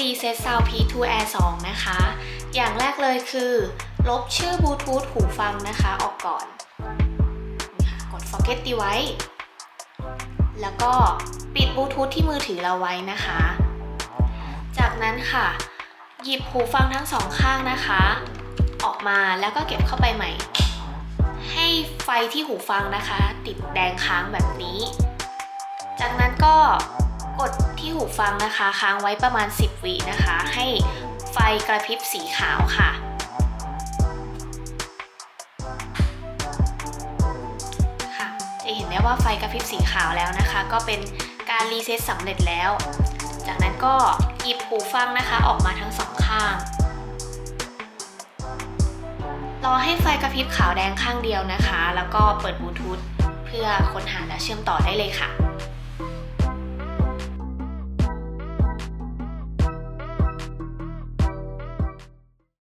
รีเซ็ต Sound P2 Air 2 นะคะ อย่างแรกเลยคือ ลบชื่อบลูทูธหูฟังนะคะออกก่อนนี่ค่ะกด forget device แล้วก็ปิดบลูทูธที่มือถือเราไว้นะคะ จากนั้นค่ะ หยิบหูฟังทั้งสองข้างนะคะ ออกมาแล้วก็เก็บเข้าไปใหม่ ให้ไฟที่หูฟังนะคะ ติดแดงค้างแบบนี้ ฟังนะคะ ค้างไว้ประมาณ 10วินะคะ ให้ไฟกระพริบสีขาวค่ะ ค่ะ จะเห็นได้ว่าไฟกระพริบสีขาวแล้วนะคะ ก็เป็นการรีเซ็ตสำเร็จแล้ว จากนั้นก็หยิบหูฟังนะคะออกมาทั้งสองข้าง รอให้ไฟกระพริบขาวแดงข้างเดียวนะคะ แล้วก็เปิดบลูทูธเพื่อค้นหาและเชื่อมต่อได้เลยค่ะ